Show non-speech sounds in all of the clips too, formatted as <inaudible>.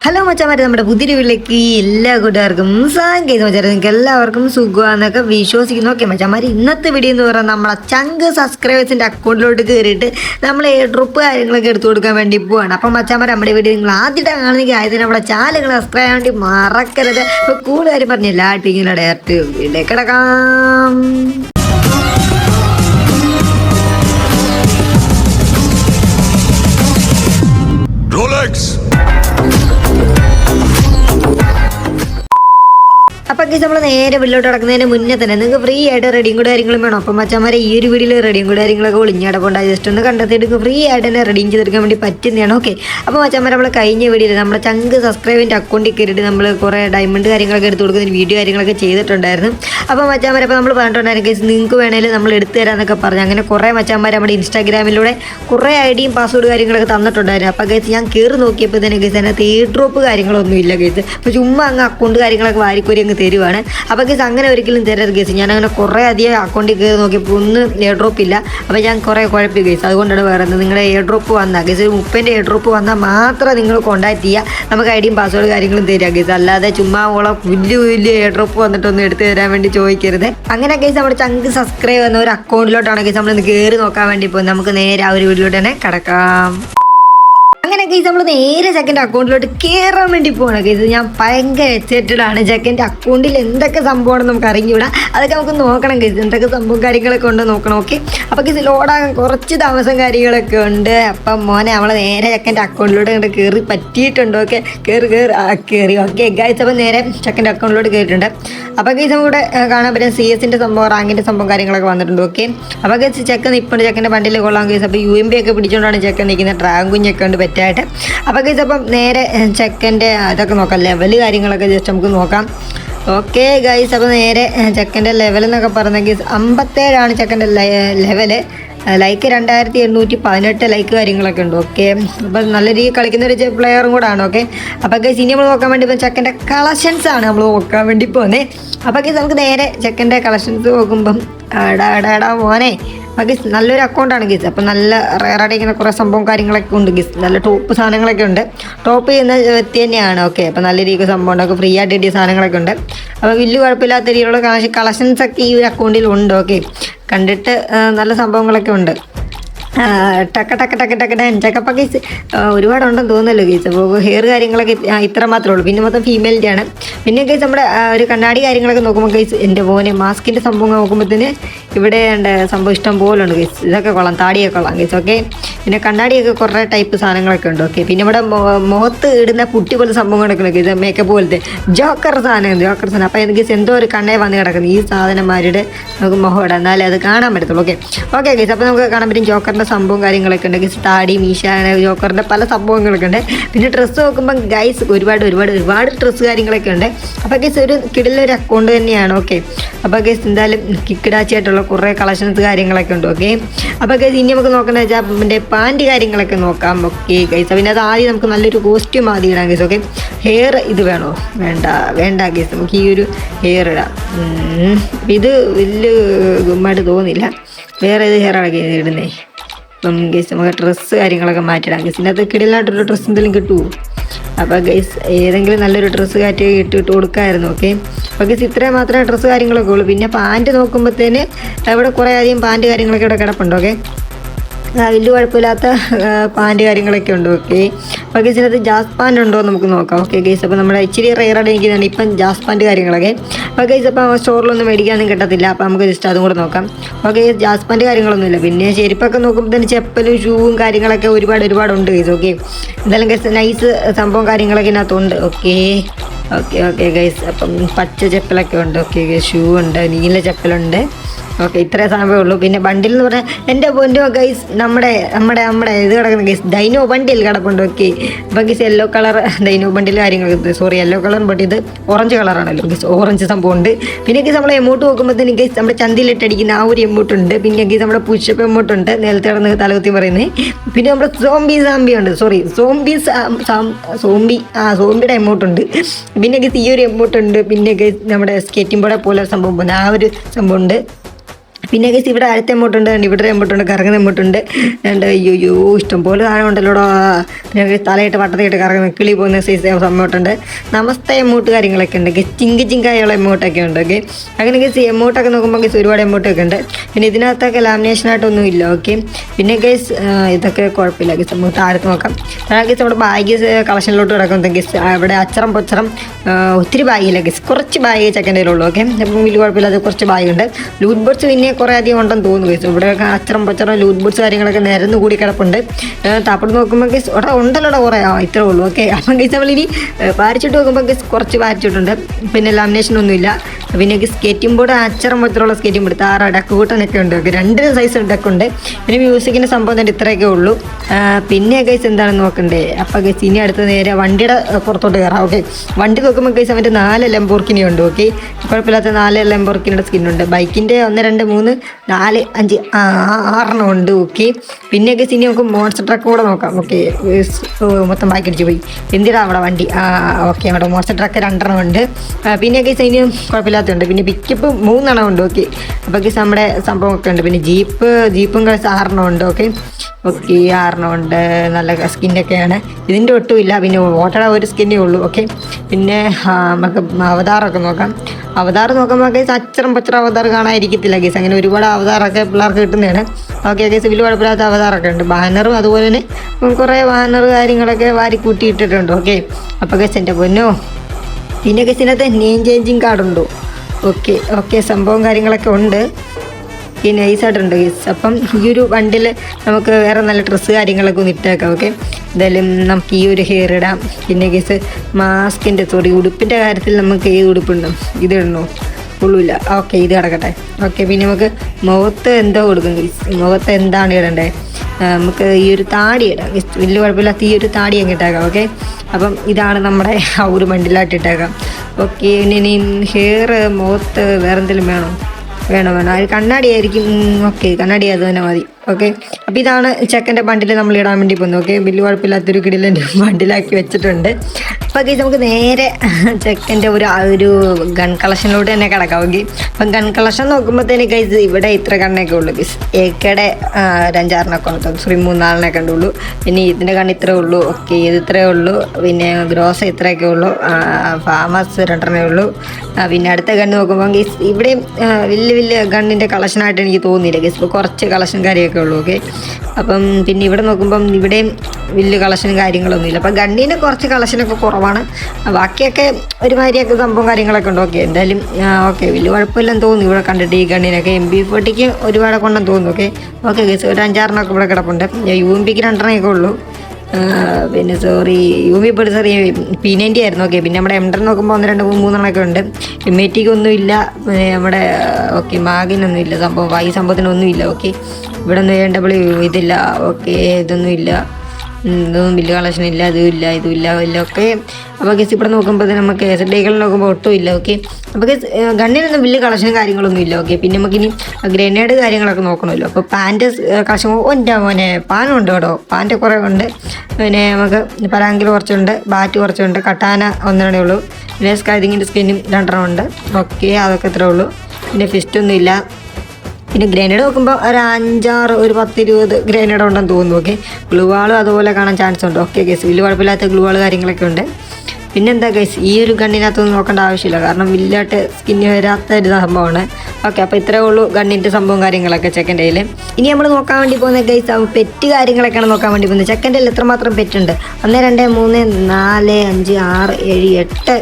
Hello മച്ചാമാരെ നമ്മുടെ പുതിയ വീട്ടിലേക്ക് എല്ലാ കൂട്ടുകാർക്കും സാങ്കേതിക മച്ചാരെ നിങ്ങൾക്ക് എല്ലാവർക്കും സുഖമാണെന്നൊക്കെ വിശ്വസിക്കുന്നു. ഓക്കെ മച്ചാമാർ ഇന്നത്തെ വീഡിയോ എന്ന് പറഞ്ഞാൽ നമ്മളെ ചങ്ക് സബ്സ്ക്രൈബേഴ്സിന്റെ അക്കൗണ്ടിലോട്ട് കയറിയിട്ട് നമ്മൾ ഡ്രോപ്പ് കാര്യങ്ങളൊക്കെ എടുത്തു കൊടുക്കാൻ വേണ്ടി പോവാണ്. അപ്പം മച്ചാമാർ നമ്മുടെ വീഡിയോ നിങ്ങൾ ആദ്യമായിട്ട് കാണുന്നെങ്കിൽ ആയതിന് നമ്മുടെ ചാനലുകൾ സബ്സ്ക്രൈബ് വേണ്ടി മറക്കരുത്. അപ്പോൾ കൂടുതൽ കാര്യം പറഞ്ഞില്ല ആട്ടിങ്ങനെ ഡയറക്റ്റ് അപ്പം നമ്മൾ നേരെ വീട്ടിലോട്ട് കിടക്കുന്നതിന് മുന്നേ തന്നെ നിങ്ങൾക്ക് ഫ്രീ ആയിട്ട് റെഡിയും കൂടെ കാര്യങ്ങളും വേണം? അപ്പം അച്ഛന്മാരെ ഈ ഒരു വീഡിയോയിൽ റെഡിയും കൂടെ കാര്യങ്ങളൊക്കെ ഒളിഞ്ഞടപ്പുണ്ട് ജസ്റ്റ് ഒന്ന് കണ്ടെത്തിയിട്ട് ഫ്രീ ആയിട്ട് തന്നെ റെഡിയും ചെയ്തെടുക്കാൻ വേണ്ടി പറ്റുന്നതാണ്. ഓക്കെ അപ്പം മച്ചന്മാരെ നമ്മൾ കഴിഞ്ഞ വീഡിയോയിൽ നമ്മുടെ ചങ്ക് സബ്സ്ക്രൈബിന്റെ അക്കൗണ്ടിൽ കയറിയിട്ട് നമ്മൾ കുറേ ഡയമണ്ട് കാര്യങ്ങളൊക്കെ എടുത്ത് കൊടുക്കുന്ന വീഡിയോ കാര്യങ്ങളൊക്കെ ചെയ്തിട്ടുണ്ടായിരുന്നു. അപ്പം മച്ചാന്മാരെ അപ്പോൾ നമ്മൾ പറഞ്ഞിട്ടുണ്ടായിരുന്നു കേസ് നിങ്ങൾക്ക് വേണമെങ്കിൽ നമ്മൾ എടുത്തു തരാമെന്നൊക്കെ പറഞ്ഞു. അങ്ങനെ കുറേ അച്ഛന്മാർ നമ്മുടെ ഇൻസ്റ്റാഗ്രാമിലൂടെ കുറേ ഐഡിയും പാസ്വേഡ് കാര്യങ്ങളൊക്കെ തന്നിട്ടുണ്ടായിരുന്നു. അപ്പോൾ കേസ് ഞാൻ കയറി നോക്കിയപ്പോൾ തന്നെ കേസ് അതിനകത്ത് എ ഡ്രോപ്പ് കാര്യങ്ങളൊന്നും ഇല്ല കേസ് അപ്പോൾ ചുമ്മാ അങ്ങ് അക്കൗണ്ട് കാര്യങ്ങളൊക്കെ വാരിക്കോരി അങ്ങ് തരുവാണ് അപ്പോൾ കേസ് അങ്ങനെ ഒരിക്കലും തരരുത് കേസ് ഞാൻ അങ്ങനെ കുറേ അധികം അക്കൗണ്ടിൽ കയറി നോക്കിയപ്പോൾ ഒന്നും എയർ ഡ്രോപ്പ് ഇല്ല. അപ്പോൾ ഞാൻ കുറേ കുഴപ്പി കേസ് അതുകൊണ്ടാണ് വേറെ നിങ്ങളുടെ എയർ ഡ്രോപ്പ് വന്നാൽ കേസ് ഒരു എയർ ഡ്രോപ്പ് വന്നാൽ മാത്രം നിങ്ങൾ കോൺടാക്ട് ചെയ്യുക നമുക്ക് ഐ ഡിയും പാസ്വേഡ് കാര്യങ്ങളും തരിക കേസ് അല്ലാതെ ചുമ്മാ ഓളം വലിയ വലിയ എയർ ഡ്രോപ്പ് വന്നിട്ടൊന്നും എടുത്തു തരാൻ വേണ്ടി ചോദിക്കരുത്. അങ്ങനെ കേസ് നമ്മുടെ ചങ്ക് സബ്സ്ക്രൈബ് എന്ന ഒരു അക്കൗണ്ടിലോട്ടാണ് കേസ് നമ്മൾ കയറി നോക്കാൻ വേണ്ടി പോകുന്നത് നമുക്ക് നേരെ ആ ഒരു വീട്ടിലോട്ട് തന്നെ കിടക്കാം. അങ്ങനെ കേസ് നമ്മൾ നേരെ ചെക്കന്റെ അക്കൗണ്ടിലോട്ട് കയറാൻ വേണ്ടി പോകണം കേസ് ഞാൻ ഭയങ്കര എക്സൈറ്റഡ് ആണ്. ചെക്കന്റെ അക്കൗണ്ടിൽ എന്തൊക്കെ സംഭവമാണെന്ന് നമുക്ക് അറിഞ്ഞൂടാ അതൊക്കെ നമുക്ക് നോക്കണം കേസ് എന്തൊക്കെ സംഭവം കാര്യങ്ങളൊക്കെ ഉണ്ട് നോക്കണം ഓക്കെ അപ്പോൾ കേസ് ലോഡാകാൻ കുറച്ച് താമസം കാര്യങ്ങളൊക്കെ ഉണ്ട്. അപ്പം മോനെ നമ്മൾ നേരെ ചെക്കന്റെ അക്കൗണ്ടിലോട്ട് ഇങ്ങനെ കയറി പറ്റിയിട്ടുണ്ട് ഓക്കെ കയറി കയറി കയറി ഓക്കെ ഗൈസ് അപ്പോൾ നേരെ ചെക്കന്റെ അക്കൗണ്ടിലോട്ട് കയറിയിട്ടുണ്ട് അപ്പോൾ കേസ് നമുക്കിവിടെ കാണാൻ പറ്റും സി എസിന്റെ സംഭവം റാങ്കിന്റെ സംഭവം കാര്യങ്ങളൊക്കെ വന്നിട്ടുണ്ട് ഓക്കെ അപ്പോൾ കേസ് ചെക്കൻ ഇപ്പോൾ ചെക്കന്റെ വണ്ടിയിൽ കൊള്ളാം കേസ് അപ്പോൾ യു എം പി ഒക്കെ പിടിച്ചുകൊണ്ടാണ് ചെക്കൻ നിൽക്കുന്നത്. ട്രാങ്കുഞ്ഞൊക്കെ കുഞ്ഞൊക്കെ ഉണ്ട് പറ്റായിട്ട് അപ്പോൾ ഗൈസ് അപ്പം നേരെ ചെക്കന്റെ ഇതൊക്കെ നോക്കാം. ലെവൽ കാര്യങ്ങളൊക്കെ ജസ്റ്റ് നമുക്ക് നോക്കാം. ഓക്കെ ഗൈസ് അപ്പോൾ നേരെ ചെക്കന്റെ ലെവൽ എന്നൊക്കെ പറഞ്ഞ കേസ് അമ്പത്തേഴാണ് ചെക്കന്റെ ലെവൽ ലൈക്ക് രണ്ടായിരത്തി എണ്ണൂറ്റി പതിനെട്ട് ലൈക്ക് കാര്യങ്ങളൊക്കെ ഉണ്ട്. ഓക്കെ അപ്പോൾ നല്ല രീതിയിൽ കളിക്കുന്ന ഒരു പ്ലെയറും കൂടെ ആണ് ഓക്കെ അപ്പോൾ ഗൈസ് ഇനി നമ്മൾ നോക്കാൻ വേണ്ടി ഇപ്പോൾ ചെക്കന്റെ കളക്ഷൻസ് ആണ് നമ്മൾ നോക്കാൻ വേണ്ടി പോകുന്നത് അപ്പോൾ ഗൈസ് നമുക്ക് നേരെ ചെക്കന്റെ കളക്ഷൻസ് നോക്കുമ്പം അടാ അടാ മോനെ. ഗീസ് നല്ലൊരു അക്കൗണ്ടാണ് ഗീസ്. അപ്പോൾ നല്ല റയറായിട്ട് ഇങ്ങനെ കുറേ സംഭവം കാര്യങ്ങളൊക്കെ ഉണ്ട് ഗീസ്. നല്ല ടോപ്പ് സാധനങ്ങളൊക്കെ ഉണ്ട്. ടോപ്പ് ചെയ്യുന്ന വ്യക്തി തന്നെയാണ് ഓക്കെ അപ്പോൾ നല്ല രീതിക്ക് സംഭവം ഉണ്ട്. ഫ്രീ ആയിട്ട് കിട്ടിയ സാധനങ്ങളൊക്കെ ഉണ്ട്. അപ്പോൾ വലിയ കുഴപ്പമില്ലാത്ത രീതിയിലുള്ള കളക്ഷൻസ് ഒക്കെ ഈ ഒരു അക്കൗണ്ടിൽ ഉണ്ട് ഓക്കെ കണ്ടിട്ട് നല്ല സംഭവങ്ങളൊക്കെ ഉണ്ട്. ടക്ക ടക്ക ടക്ക ടക്ക അപ്പം കേസ് ഒരുപാടുണ്ടെന്ന് തോന്നുന്നല്ലോ കേസ് അപ്പോൾ ഹെയർ കാര്യങ്ങളൊക്കെ ഇത്ര മാത്രമേ ഉള്ളൂ. പിന്നെ മൊത്തം ഫീമെയിലിന്റെ ആണ് പിന്നെ കേസ് നമ്മുടെ ഒരു കണ്ണാടി കാര്യങ്ങളൊക്കെ നോക്കുമ്പോൾ കേസ് എന്റെ മോനെ മാസ്കിന്റെ സംഭവം നോക്കുമ്പോഴത്തേന് ഇവിടെ സംഭവം ഇഷ്ടം പോലെ ഉണ്ട് കേസ് ഇതൊക്കെ കൊള്ളാം താടിയൊക്കെ കൊള്ളാം കേസ് ഓക്കെ പിന്നെ കണ്ണാടിയൊക്കെ കുറേ ടൈപ്പ് സാധനങ്ങളൊക്കെ ഉണ്ട്. ഓക്കെ പിന്നെ ഇവിടെ മുഖത്ത് ഇടുന്ന പുട്ടി പോലെ സംഭവങ്ങളൊക്കെ ഉണ്ട് ഇത് മേക്കപ്പ് പോലത്തെ ജോക്കർ സാധനം ജോക്കർ സാധനം. അപ്പോൾ എനിക്ക് എന്തോ ഒരു കണ്ണേ വന്ന് കിടക്കുന്നു. ഈ സാധനന്മാരുടെ നമുക്ക് മുഖം ഇടാം. എന്നാലേ അത് കാണാൻ പറ്റത്തുള്ളൂ. ഓക്കെ ഓക്കെ ഗീസ് അപ്പോൾ നമുക്ക് കാണാൻ പറ്റും ജോക്കറിന്റെ സംഭവം കാര്യങ്ങളൊക്കെ ഉണ്ട്. ഗീസ് താടി മീശ ജോക്കറിന്റെ പല സംഭവങ്ങളൊക്കെ ഉണ്ട്. പിന്നെ ഡ്രസ്സ് നോക്കുമ്പോൾ ഗൈസ് ഒരുപാട് ഒരുപാട് ഒരുപാട് ഡ്രസ്സ് കാര്യങ്ങളൊക്കെ ഉണ്ട്. അപ്പോൾ ഗൈസ് ഒരു കിടിലൊരു അക്കൗണ്ട് തന്നെയാണ്. ഓക്കെ അപ്പോൾ ഗൈസ് എന്തായാലും കിക്കിടാച്ചിയായിട്ടുള്ള കുറേ കളക്ഷൻസ് കാര്യങ്ങളൊക്കെ ഉണ്ട്. ഓക്കെ അപ്പോൾ ഗൈസ് ഇനി നമുക്ക് നോക്കണമെന്ന് വെച്ചാൽ എന്റെ പാന്റ് കാര്യങ്ങളൊക്കെ നോക്കാം. ഓക്കെ ഗൈസ് പിന്നെ അത് ആദ്യം നമുക്ക് നല്ലൊരു കോസ്റ്റ്യൂം ആദ്യം ഇടാം ഗൈസ് ഓക്കെ ഹെയർ ഇത് വേണോ? വേണ്ട വേണ്ട ഗൈസ് നമുക്ക് ഈ ഒരു ഹെയർ ഇടാം. ഇത് വലിയ ഗുമ്മായിട്ട് തോന്നില്ല. വേറെ ഏത് ഹെയറാണ് ഇടുന്നേ? അപ്പം ഗൈസ് നമുക്ക് ഡ്രസ്സ് കാര്യങ്ങളൊക്കെ മാറ്റിടാം ഗൈസ് അത് കിടലായിട്ടൊരു ഡ്രസ്സ് എന്തെങ്കിലും കിട്ടുമോ അപ്പോൾ ഗൈസ് ഏതെങ്കിലും നല്ലൊരു ഡ്രസ്സ് കാറ്റ് ഇട്ടിട്ട് കൊടുക്കാമായിരുന്നു ഓക്കെ അപ്പോൾ ഗൈസ് ഇത്രയും മാത്രമേ ഡ്രസ്സ് കാര്യങ്ങളൊക്കെ ഉള്ളൂ. പിന്നെ പാന്റ് നോക്കുമ്പോഴത്തേന് അവിടെ കുറേ അധികം പാന്റ് കാര്യങ്ങളൊക്കെ ഇവിടെ കിടപ്പുണ്ട് ഓക്കെ വലിയ കുഴപ്പമില്ലാത്ത പാന്റ് കാര്യങ്ങളൊക്കെ ഉണ്ട് ഓക്കെ ഗേസ് ഇതിനകത്ത് ജാസ് പാന്റ് ഉണ്ടോ എന്ന് നമുക്ക് നോക്കാം ഓക്കെ ഗേസ് അപ്പോൾ നമ്മുടെ ഇച്ചിരി റെയറായിട്ട് ഇരിക്കുന്നുണ്ട് ഇപ്പം ജാസ് പാന്റ് കാര്യങ്ങളൊക്കെ. അപ്പോൾ ഗേസ് അപ്പോൾ സ്റ്റോറിലൊന്നും മേടിക്കാനൊന്നും കിട്ടത്തില്ല അപ്പോൾ നമുക്ക് ജസ്റ്റ് അതും കൂടെ നോക്കാം. ഓക്കെ ജാസ് പാന്റ് കാര്യങ്ങളൊന്നുമില്ല പിന്നെ ചെരുപ്പൊക്കെ നോക്കുമ്പോൾ തന്നെ ചെപ്പലും ഷൂവും കാര്യങ്ങളൊക്കെ ഒരുപാട് ഒരുപാട് ഉണ്ട് ഗേസ് ഓക്കെ എന്തായാലും ഗേസ് നൈസ് സംഭവം കാര്യങ്ങളൊക്കെ ഇതിനകത്തുണ്ട് ഓക്കെ ഓക്കെ ഓക്കെ ഗൈസ് അപ്പം പച്ച ചെപ്പലൊക്കെ ഉണ്ട് ഓക്കെ ഷൂ ഉണ്ട് നീല ചെപ്പലുണ്ട്. ഓക്കെ ഇത്രേ സമയമേ ഉള്ളൂ പിന്നെ ബണ്ടിൽ എന്ന് പറഞ്ഞാൽ എന്റെ പൊന്നോ ഗൈസ് നമ്മുടെ നമ്മുടെ നമ്മുടെ ഇത് കിടക്കുന്ന ഗൈസ് ഡൈനോ ബണ്ടിൽ കിടപ്പുണ്ട് ഓക്കെ അപ്പം guys yellow colour dino bundle കാര്യങ്ങളൊക്കെ സോറി യെല്ലോ കളർ ബട്ട് ഇത് ഓറഞ്ച് കളറാണല്ലോ ഗൈസ് ഓറഞ്ച് സംഭവം ഉണ്ട്. പിന്നെ ഗൈസ് നമ്മൾ എമൗണ്ട് നോക്കുമ്പോഴത്തേന് ഗൈസ് നമ്മുടെ ചന്തിയിലിട്ടടിക്കുന്ന ആ ഒരു എമൗണ്ട് ഉണ്ട്. പിന്നെ ഗൈസ് നമ്മുടെ പുഷപ്പ് എമൗണ്ട് ഉണ്ട് നേരത്തെ കിടന്ന് തലകുത്തി പറയുന്നത് പിന്നെ നമ്മുടെ സോംബി സാമ്പി ഉണ്ട് സോറി സോംബി സോംബി ആ സോംബിയുടെ എമൗണ്ട് ഉണ്ട്. പിന്നെ ഗൈസ് ഈ ഒരു എമൗണ്ട് ഉണ്ട്. പിന്നെ ഗൈസ് നമ്മുടെ സ്കേറ്റിംഗ് ബോർഡ് പോലെ സംഭവം ആ ഒരു സംഭവം ഉണ്ട്. പിന്നെ ഗൈസ് ഇവിടെ അടുത്ത എമ്മോട്ടുണ്ട് ഇവിടെ എമ്പോട്ടുണ്ട് കറങ്ങുന്ന എമ്പോട്ടുണ്ട്. രണ്ട് അയ്യോ ഇഷ്ടം ഇഷ്ടംപോലെ സാധനം ഉണ്ടല്ലോടോ. പിന്നെ തലയിട്ട് വട്ടത്തിയിട്ട് കറങ്ങുന്ന കിളി പോകുന്ന സൈസ് എമ്മോട്ടുണ്ട് നമസ്തേ എമ്മോട്ട് കാര്യങ്ങളൊക്കെ ഉണ്ട്. ഗസ് ചിങ്കി ചിങ്കായുള്ള എമ്മോട്ടൊക്കെ ഉണ്ട് ഓക്കെ അങ്ങനെ ഗസ് എമ്മോട്ടൊക്കെ നോക്കുമ്പോൾ ഗസ് ഒരുപാട് എമ്മോട്ടൊക്കെ ഉണ്ട്. പിന്നെ ഇതിനകത്തൊക്കെ ലാമിനേഷനായിട്ടൊന്നും ഇല്ല ഓക്കെ പിന്നെ ഗൈസ് ഇതൊക്കെ കുഴപ്പമില്ല ഗൈസ് നമുക്ക് താഴത്ത് നോക്കാം. താഴെ ഗൈസ് നമ്മുടെ ബാഗ് കളക്ഷനിലോട്ട് കിടക്കുന്നത് ഗൈസ് അവിടെ അച്ചറം പൊച്ചറം ഒത്തിരി ബാഗില്ല ഗൈസ് കുറച്ച് ബാഗ് ചെക്കന്റെ ഉള്ളൂ ഓക്കെ അപ്പം വലിയ കുഴപ്പമില്ലാതെ കുറച്ച് ബാഗുണ്ട് ലൂട്ട് ബോട്ട്സ് പിന്നെ കുറേ അധികം ഉണ്ടെന്ന് തോന്നുന്നു ഗൈസ് ഇവിടെ അച്ചറം പൊച്ചറം ലൂട്ട് ബോട്ട്സ് കാര്യങ്ങളൊക്കെ നിരന്ന് കൂടി കിടപ്പുണ്ട്. താപ്പട് നോക്കുമ്പോൾ ഗൈസ് ഇവിടെ ഉണ്ടല്ലോടാ കുറേ. ആ ഇത്രേ ഉള്ളൂ ഓക്കെ അപ്പം ഗൈസ് നമ്മളിനി വാരിച്ചിട്ട് നോക്കുമ്പോൾ ഗൈസ് കുറച്ച് വാരിച്ചിട്ടുണ്ട് പിന്നെ ലാമിനേഷൻ ഒന്നുമില്ല പിന്നെ എനിക്ക് സ്കേറ്റിംഗ് ബോർഡ് അച്ചറം പോലത്തുള്ള സ്കേറ്റിംഗ് ബോർഡ് താറ ഡക്ക് കൂട്ടനൊക്കെ ഉണ്ട്. രണ്ട് സൈസ് ഡക്കുണ്ട് പിന്നെ മ്യൂസിക്കിന്റെ സംഭവം തന്നെ ഇത്രയൊക്കെ ഉള്ളൂ. പിന്നെ ഗൈസ് എന്താണെന്ന് നോക്കണ്ടേ? അപ്പോൾ ഗൈസ് ഇനി അടുത്ത നേരെ വണ്ടിയുടെ പുറത്തോട്ട് കയറാം ഓക്കെ വണ്ടി നോക്കുമ്പോൾ ഗൈസ് അവന്റെ നാല് ലംബോർക്കിനി ഉണ്ട്. ഓക്കെ കുഴപ്പമില്ലാത്ത നാല് ലംബോർക്കിനിയുടെ സ്കിന്നുണ്ട് ബൈക്കിന്റെ ഒന്ന് രണ്ട് മൂന്ന് നാല് അഞ്ച് ആറെണ്ണം ഉണ്ട്. ഓക്കെ പിന്നെ ഗൈസ് ഇനി നമുക്ക് മോൺസ്റ്റർ ട്രക്ക് കൂടെ നോക്കാം. ഓക്കെ മൊത്തം ബാക്കി അടിച്ച് പോയി. എന്തിനാ അവിടെ വണ്ടി? ആ ഓക്കെ അവിടെ മോൺസ്റ്റർ ട്രക്ക് രണ്ടെണ്ണം ഉണ്ട്. പിന്നെ ഗൈസ് ഇനി കുഴപ്പമില്ലാത്തതുണ്ട് പിന്നെ പിക്കപ്പ് മൂന്നെണ്ണം ഉണ്ട് ഓക്കെ അപ്പോൾ നമ്മുടെ സംഭവമൊക്കെ ഉണ്ട്. പിന്നെ ജീപ്പ് ജീപ്പും ഗൈസ് ആറെണ്ണം ഉണ്ട് ഓക്കെ ഓക്കെ ആറെണ്ണം ഉണ്ട്. നല്ല സ്കിന്നൊക്കെയാണ്. ഇതിന്റെ ഒട്ടുമില്ല പിന്നെ ഓട്ടയുടെ ഒരു സ്കിന്നേ ഉള്ളൂ ഓക്കെ പിന്നെ നമുക്ക് അവതാറൊക്കെ നോക്കാം. അവതാർ നോക്കുമ്പോൾ ഗൈസ് അച്ചറം പച്ചറ അവതാർ കാണാതിരിക്കത്തില്ല ഗൈസ് അങ്ങനെ ഒരുപാട് അവതാറൊക്കെ പിള്ളേർക്ക് കിട്ടുന്നതാണ്. ഓക്കെ ഗൈസ് വലിയ കുഴപ്പമില്ലാത്ത അവതാറൊക്കെ ഉണ്ട്. ബാനറും അതുപോലെ തന്നെ കുറേ ബാനർ കാര്യങ്ങളൊക്കെ വാരി കൂട്ടിയിട്ടിട്ടുണ്ട് ഓക്കെ അപ്പോൾ ഗൈസ് എന്റെ പൊന്നോ. പിന്നെ ഗൈസിനകത്ത് നെയിം ചേഞ്ചിങ് കാർഡുണ്ടോ ഓക്കെ ഓക്കെ സംഭവം കാര്യങ്ങളൊക്കെ ഉണ്ട്. ഈ നൈസായിട്ടുണ്ട് ഗീസ് അപ്പം ഈ ഒരു വണ്ടിൽ നമുക്ക് വേറെ നല്ല ഡ്രസ്സ് കാര്യങ്ങളൊക്കെ ഒന്ന് ഇട്ടേക്കാം ഓക്കെ എന്തായാലും നമുക്ക് ഈ ഒരു ഹെയർ ഇടാം. പിന്നെ ഗീസ് മാസ്കിന്റെ സോറി ഉടുപ്പിന്റെ കാര്യത്തിൽ നമുക്ക് ഏത് ഉടുപ്പുണ്ടോ? ഇതിടണോ ഉള്ളൂല്ല. ഓക്കെ ഇത് കിടക്കട്ടെ ഓക്കെ പിന്നെ നമുക്ക് മുഖത്ത് എന്തോ കൊടുക്കും ഗീസ് മുഖത്ത് എന്താണ് ഇടണ്ടേ? നമുക്ക് ഈ ഒരു താടി ഇടാം വലിയ കുഴപ്പമില്ലാത്ത ഈ ഒരു താടി അങ്ങ് ഇട്ടേക്കാം ഓക്കെ അപ്പം ഇതാണ് നമ്മുടെ ആ ഒരു മണ്ടിലായിട്ട് ഇട്ടേക്കാം. ഓക്കെ ഇനി ഹെയർ മുഖത്ത് വേറെന്തെങ്കിലും വേണോ? വേണോ വേണം? അത് കണ്ണാടി ആയിരിക്കും. ഓക്കെ കണ്ണാടി അത് തന്നെ മതി. ഓക്കെ. അപ്പോൾ ഇതാണ് ചെക്കന്റെ ബണ്ടിൽ നമ്മൾ ഇടാൻ വേണ്ടി പോകുന്നത്. ഓക്കെ. വലിയ കുഴപ്പമില്ലാത്തൊരു കിടിലന്റെ <laughs> ബണ്ടിലാക്കി വെച്ചിട്ടുണ്ട്. അപ്പോൾ ഗൈസ് നമുക്ക് നേരെ <laughs> ചെക്കന്റെ ഒരു ഒരു ഗൺ കളക്ഷനിലോട്ട് തന്നെ കിടക്കാം. ഓക്കെ. അപ്പം ഗൺ കളക്ഷൻ നോക്കുമ്പോഴത്തേന് ഗൈസ് ഇവിടെ ഇത്ര കണ്ണൊക്കെ ഉള്ളൂ ഗൈസ് ഏക്കടെ ആ, ഒരു അഞ്ചാറിനൊക്കെ ഉണ്ട് സോറി മൂന്നാളിനൊക്കെ കണ്ടുള്ളൂ പിന്നെ ഇതിന്റെ കണ്ണ് ഇത്രേ ഉള്ളൂ. ഓക്കെ ഇത് ഇത്രേ ഉള്ളൂ. പിന്നെ ഗ്രോസ് ഇത്രയൊക്കെ ഉള്ളൂ. ഫാമസ് രണ്ടെണ്ണേ ഉള്ളൂ. പിന്നെ അടുത്ത ഗണ്ണ് നോക്കുമ്പോൾ ഗീസ് ഇവിടെയും വലിയ വലിയ ഗണ്ണിന്റെ കളക്ഷനായിട്ട് എനിക്ക് തോന്നിയില്ല ഗീസ് ഇപ്പോൾ കുറച്ച് കളക്ഷൻ കാര്യമൊക്കെ ഉള്ളൂ ഓക്കെ അപ്പം പിന്നെ ഇവിടെ നോക്കുമ്പം ഇവിടെയും വലിയ കളക്ഷനും കാര്യങ്ങളൊന്നുമില്ല. അപ്പം ഗണ്ണീന് കുറച്ച് കളക്ഷനൊക്കെ കുറവാണ്. ബാക്കിയൊക്കെ ഒരുമാതിരിയൊക്കെ സംഭവം കാര്യങ്ങളൊക്കെ ഉണ്ട് ഓക്കെ എന്തായാലും ഓക്കെ വലിയ കുഴപ്പമില്ലെന്ന് തോന്നുന്നു. ഇവിടെ കണ്ടിട്ട് ഈ ഗണ്ണിനൊക്കെ എം ബി ഫോർട്ടിക്ക് ഒരുപാട് കൊണ്ടെന്ന് തോന്നുന്നു ഓക്കെ ഓക്കെ ഒരു അഞ്ചാറിനൊക്കെ ഇവിടെ കിടപ്പുണ്ട്. യു എം പിക്ക് രണ്ടെണ്ണമൊക്കെ ഉള്ളൂ. പിന്നെ സോറി യു വി ഇപ്പോൾ സോറി പി നയന്റി ആയിരുന്നു. ഓക്കെ പിന്നെ നമ്മുടെ എംഡർ നോക്കുമ്പോൾ ഒന്ന് രണ്ട് മൂന്ന് മൂന്നെണ്ണമൊക്കെ ഉണ്ട്. എം എ ടിക്ക് ഒന്നും ഇല്ല നമ്മുടെ ഓക്കെ മാഗിനൊന്നും ഇല്ല. സംഭവം ഈ സംഭവത്തിനൊന്നും ഇല്ല ഓക്കെ ഇവിടെ ഒന്നും എ ഡബ്ല്യു ഇതില്ല ഓക്കെ ഇതൊന്നും ഇതൊന്നും വലിയ കളക്ഷൻ ഇല്ല അതും ഇല്ല ഇതും ഇല്ല ഇല്ല. ഒക്കെ അപ്പോൾ ഗസ് ഇവിടെ നോക്കുമ്പോൾ നമുക്ക് എസ് ഡേകളിൽ നോക്കുമ്പോൾ ഒട്ടും ഇല്ല ഓക്കെ അപ്പോൾ ഗസ് ഗണ്ണിനൊന്നും വലിയ കളക്ഷനും കാര്യങ്ങളൊന്നും ഇല്ല ഓക്കെ പിന്നെ നമുക്കിനി ഗ്രനേഡ് കാര്യങ്ങളൊക്കെ നോക്കണമല്ലോ. അപ്പോൾ പാന്റ് കളക്ഷൻ എന്റെ മോനെ പാനുണ്ട് കേട്ടോ. പാന്റ് കുറേ ഉണ്ട്. പിന്നെ നമുക്ക് പരാങ്കിൽ കുറച്ചുണ്ട് ബാറ്റ് കുറച്ചുണ്ട് കട്ടാന ഒന്നെണ്ണേ ഉള്ളൂ. പിന്നെ സ്കൈതിങ്ങിന്റെ സ്കിന്നും രണ്ടെണ്ണം ഉണ്ട്. ഓക്കെ അതൊക്കെ ഇത്രേ ഉള്ളൂ. പിന്നെ ഫിസ്റ്റൊന്നും ഇല്ല. പിന്നെ ഗ്രനേഡ് നോക്കുമ്പോൾ ഒരു അഞ്ചാറ് ഒരു പത്തിരുപത് ഗ്രനേഡ് ഉണ്ടെന്ന് തോന്നുന്നു ഓക്കെ ഗ്ലൂവാളും അതുപോലെ കാണാൻ ചാൻസ് ഉണ്ട്. ഓക്കെ ഗൈസ് വലിയ കുഴപ്പമില്ലാത്ത ഗ്ലൂവാൾ കാര്യങ്ങളൊക്കെ ഉണ്ട്. പിന്നെന്താ ഗൈസ് ഈ ഒരു ഗണ്ണിനകത്തൊന്നും നോക്കേണ്ട ആവശ്യമില്ല. കാരണം വലിയായിട്ട് സ്കിന്ന് വരാത്ത ഒരു സംഭവമാണ്. ഓക്കെ അപ്പോൾ ഇത്രേ ഉള്ളൂ ഗണ്ണിന്റെ സംഭവം കാര്യങ്ങളൊക്കെ ചെക്കന്റെ കയ്യിൽ ഇനി നമ്മൾ നോക്കാൻ വേണ്ടി പോകുന്ന ഗൈസ് പെറ്റ് കാര്യങ്ങളൊക്കെയാണ് നോക്കാൻ വേണ്ടി പോകുന്നത്. ചെക്കന്റെ എത്രമാത്രം പെറ്റുണ്ട് ഒന്ന് രണ്ട് മൂന്ന് നാല് അഞ്ച് ആറ് ഏഴ് എട്ട്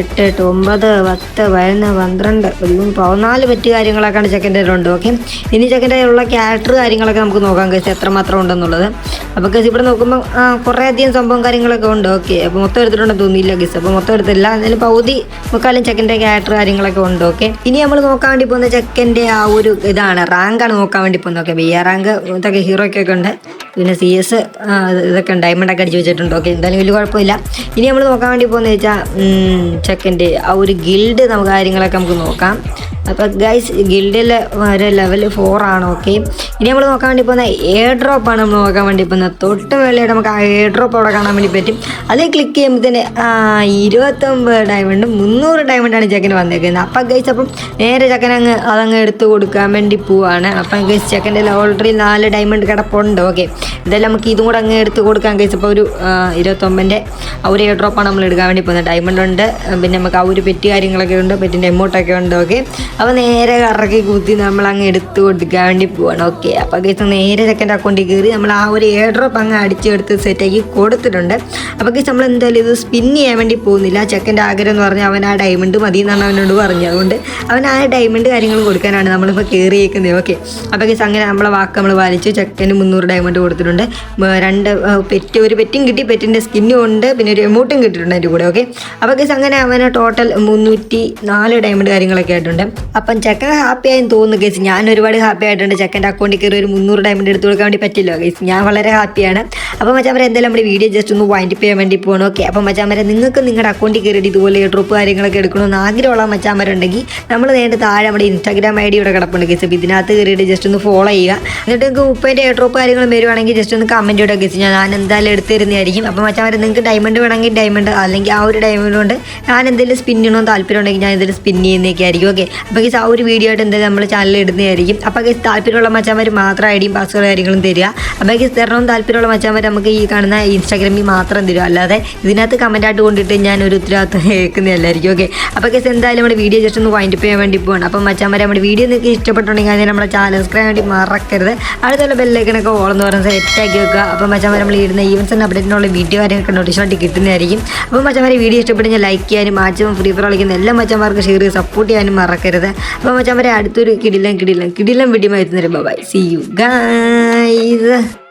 എട്ട് എട്ട് ഒമ്പത് പത്ത് പതിനൊന്ന് പന്ത്രണ്ട് പതിമൂന്ന് പതിനാല് പറ്റ് കാര്യങ്ങളൊക്കെയാണ് ചെക്കന്റെ ഉണ്ട് ഓക്കെ ഇനി ചെക്കന്റെ ഉള്ള ക്യാരക്ടർ കാര്യങ്ങളൊക്കെ നമുക്ക് നോക്കാം കേസ് എത്രമാത്രം ഉണ്ടെന്നുള്ളത്. അപ്പോൾ കേസ് ഇവിടെ നോക്കുമ്പോൾ ആ കുറേ അധികം സംഭവം കാര്യങ്ങളൊക്കെ ഉണ്ട് ഓക്കെ അപ്പോൾ മൊത്തം എടുത്തിട്ടുണ്ടെന്ന് തോന്നിയില്ല കേസ് അപ്പോൾ മൊത്തം എടുത്തില്ല എന്നാലും പകുതി മുക്കാലും ചെക്കന്റെ ക്യാരക്ടർ കാര്യങ്ങളൊക്കെ ഉണ്ട് ഓക്കെ ഇനി നമ്മൾ നോക്കാൻ വേണ്ടി പോകുന്ന ചെക്കന്റെ ആ ഒരു ഇതാണ് റാങ്കാണ് നോക്കാൻ വേണ്ടി പോകുന്നത് ഓക്കെ ബി ആർ റാങ്ക് ഇതൊക്കെ ഹീറോയ്ക്കൊക്കെ ഉണ്ട്. പിന്നെ സി എസ് ഇതൊക്കെ ഡയമണ്ട് ഒക്കെ അടിച്ച് വെച്ചിട്ടുണ്ട്. ഓക്കെ എന്തായാലും വലിയ കുഴപ്പമില്ല. ഇനി നമ്മൾ നോക്കാൻ വേണ്ടി പോകുന്നത് വെച്ചാൽ ചെക്കന്റെ ആ ഒരു ഗിൽഡ് നമുക്ക് കാര്യങ്ങളൊക്കെ നമുക്ക് നോക്കാം. അപ്പോൾ ഗൈസ് ഗിൽഡിലെ ഒരു ലെവൽ ഫോർ ആണ് ഓക്കെ ഇനി നമ്മൾ നോക്കാൻ വേണ്ടി പോകുന്ന എയർ ഡ്രോപ്പ് ആണ് നമ്മൾ നോക്കാൻ വേണ്ടി പോകുന്നത്. തൊട്ട് വേളയുടെ നമുക്ക് ആ എയർ ഡ്രോപ്പ് അവിടെ കാണാൻ വേണ്ടി പറ്റും. അതിൽ ക്ലിക്ക് ചെയ്യുമ്പോൾ തന്നെ ഇരുപത്തൊമ്പത് ഡയമണ്ട് മുന്നൂറ് ഡയമണ്ടാണ് ചെക്കന് വന്നേക്കുന്നത്. അപ്പം ഗൈസ് അപ്പം നേരെ ചെക്കൻ അങ്ങ് അതങ്ങ് എടുത്ത് കൊടുക്കാൻ വേണ്ടി പോവാണ്. അപ്പം ഗൈസ് ചെക്കന്റെ ഓൾറെഡി നാല് ഡയമണ്ട് കിടപ്പുണ്ട് ഓക്കെ ഇതെല്ലാം നമുക്ക് ഇതും കൂടെ അങ്ങ് എടുത്ത് കൊടുക്കാൻ ഗൈസ് അപ്പോൾ ഒരു ഇരുപത്തൊമ്പതിന്റെ ആ ഒരു എയർ ഡ്രോപ്പാണ് നമ്മൾ എടുക്കാൻ വേണ്ടി പോകുന്നത്. ഡയമണ്ട് ഉണ്ട് പിന്നെ നമുക്ക് ആ ഒരു പെറ്റ് കാര്യങ്ങളൊക്കെ ഉണ്ട് പെറ്റിന്റെ എമൗണ്ടൊക്കെ ഉണ്ട് ഓക്കെ അപ്പോൾ നേരെ കറക്കി കുത്തി നമ്മൾ അങ്ങ് എടുത്ത് കൊടുക്കാൻ വേണ്ടി പോവാണ്. ഓക്കെ അപ്പോൾ ഗൈസ് നേരെ സെക്കൻഡ് അക്കൗണ്ടിൽ കയറി നമ്മൾ ആ ഒരു എയർ ഡ്രോപ്പ് അങ്ങ് അടിച്ചെടുത്ത് സെറ്റാക്കി കൊടുത്തിട്ടുണ്ട്. അപ്പോൾ ഗൈസ് നമ്മൾ എന്തായാലും ഇത് സ്പിൻ ചെയ്യാൻ വേണ്ടി പോകുന്നില്ല. ചെക്കന്റെ ആഗ്രഹം എന്ന് പറഞ്ഞാൽ അവൻ ആ ഡയമണ്ട് മതി എന്നാണ് അവനോട് പറഞ്ഞത്. അതുകൊണ്ട് അവൻ ആ ഡയമണ്ട് കാര്യങ്ങൾ കൊടുക്കാനാണ് നമ്മളിപ്പോൾ കയറിയേക്കുന്നത് ഓക്കെ അപ്പോൾ ഗൈസ് അങ്ങനെ നമ്മളെ വാക്ക് നമ്മൾ പാലിച്ചു. ചെക്കന് മുന്നൂറ് ഡയമണ്ട് കൊടുത്തിട്ടുണ്ട്. രണ്ട് പെറ്റ് ഒരു പെറ്റും കിട്ടി. പെറ്റിന്റെ സ്കിന്നും ഉണ്ട്. പിന്നെ ഒരു എമൗണ്ടും കിട്ടിയിട്ടുണ്ട് അതിന്റെ കൂടെ. ഓക്കെ അപ്പോൾ ഗൈസ് അങ്ങനെ അവന് ടോട്ടൽ മുന്നൂറ്റി നാല് ഡയമണ്ട് കാര്യങ്ങളൊക്കെ ആയിട്ടുണ്ട്. അപ്പം ചെക്കൻ ഹാപ്പി ആയെന്ന് തോന്നുന്നു ഗൈസ് ഞാൻ ഒരുപാട് ഹാപ്പി ആയിട്ടുണ്ട്. ചെക്കന്റെ അക്കൗണ്ടിൽ കയറി ഒരു മുന്നൂറ് ഡയമണ്ട് എടുത്ത് കൊടുക്കാൻ വേണ്ടി പറ്റില്ല ഗൈസ് ഞാൻ വളരെ ഹാപ്പിയാണ് അപ്പോൾ മച്ചാമരെ എന്തായാലും നമ്മുടെ വീഡിയോ ജസ്റ്റ് ഒന്ന് വൈൻഡ് ചെയ്യാൻ വേണ്ടി പോകണം ഓക്കെ അപ്പോൾ മച്ചാമരെ നിങ്ങൾക്ക് നിങ്ങളുടെ അക്കൗണ്ടിൽ കയറിയിട്ട് ഇതുപോലെ ഡ്രോപ്പ് കാര്യങ്ങളൊക്കെ എടുക്കണമെന്ന് ആഗ്രഹമുള്ള മച്ചാമരുണ്ടെങ്കിൽ നമ്മൾ നേരിട്ട് താഴെ നമ്മുടെ ഇൻസ്റ്റാഗ്രാം ഐ ഡി ഇവിടെ കിടപ്പുണ്ട് ഗൈസ് അപ്പോൾ ഇതിനകത്ത് കയറിയിട്ട് ജസ്റ്റ് ഒന്ന് ഫോളോ ചെയ്യുക. എന്നിട്ട് നിങ്ങൾക്ക് എയർ ഡ്രോപ്പ് കാര്യങ്ങൾ വരുവാണെങ്കിൽ ജസ്റ്റ് ഒന്ന് കമന്റ് ഇടുക ഗൈസ് ഞാൻ എന്തായാലും എടുത്ത് തരുന്നതായിരിക്കും. അപ്പോൾ മച്ചാമരെ നിങ്ങൾക്ക് ഡയമണ്ട് വേണമെങ്കിൽ ഡയമണ്ട് അല്ലെങ്കിൽ ആ ഒരു ഡയമണ്ട് കൊണ്ട് ഞാൻ എന്തെങ്കിലും സ്പിൻ താല്പര്യം ഉണ്ടെങ്കിൽ ഞാൻ എന്തെങ്കിലും സ്പിൻ ചെയ്യുന്നതൊക്കെ ആയിരിക്കും ഓക്കെ അപ്പോൾ ഗൈസ് ആ ഒരു വീഡിയോ ആയിട്ട് എന്തായാലും നമ്മൾ ചാനലിൽ ഇടുന്നതായിരിക്കും. അപ്പോൾ ഗൈസ് താല്പര്യമുള്ള മച്ചാന്മാർ മാത്രം ഐ ഡിയും പാസ്വേഡ് കാര്യങ്ങളും തരിക. അപ്പോൾ ഗൈസ് തരണം താല്പര്യമുള്ള മച്ചാന്മാർ നമുക്ക് ഈ കാണുന്ന ഇൻസ്റ്റാഗ്രാമിൽ മാത്രം തരും അല്ലാതെ ഇതിനകത്ത് കമന്റ് ആയിട്ട് കൊണ്ടിട്ട് ഞാൻ ഒരു ഉത്തരവാദിത്വം കേൾക്കുന്നതല്ലായിരിക്കും ഓക്കെ അപ്പോൾ ഗൈസ് എന്തായാലും നമ്മുടെ വീഡിയോ ജസ്റ്റ് ഒന്ന് വൈൻഡ് ചെയ്യാൻ വേണ്ടി പോകണം അപ്പോൾ മച്ചാന്മാരെ നമ്മുടെ വീഡിയോ നിങ്ങൾക്ക് ഇഷ്ടപ്പെട്ടുണ്ടെങ്കിൽ അതിന് നമ്മുടെ ചാനൽ സബ്സ്ക്രൈബ് വേണ്ടി മറക്കരുത്. അടുത്തുള്ള ബെല്ലൈക്കനൊക്കെ ഓളെന്ന് പറഞ്ഞ് സെറ്റാക്കി വെക്കുക. അപ്പോൾ മച്ചാന്മാർ നമ്മൾ ഇടുന്ന ഈവൻസ് ആൻഡ് അപ്ഡേറ്റിനുള്ള വീഡിയോ കാര്യങ്ങളൊക്കെ നോട്ടീഷനായിട്ട് കിട്ടുന്നതായിരിക്കും. അപ്പോൾ മച്ചാന്മാരെ വീഡിയോ ഇഷ്ടപ്പെട്ടെങ്കിൽ ലൈക്ക് ചെയ്യാനും മാക്സിമം ഫ്രീ ഫയർ കളിക്കുന്ന എല്ലാ മച്ചാന്മാർക്ക് ഷെയർ സപ്പോർട്ട് ചെയ്യാനും മറക്കരുത്. അപ്പോൾ പറയാം അടുത്തൊരു കിടിലം കിടിലം കിടിലം എത്തുന്നവരെ ബൈ സി യു ഗൈസ്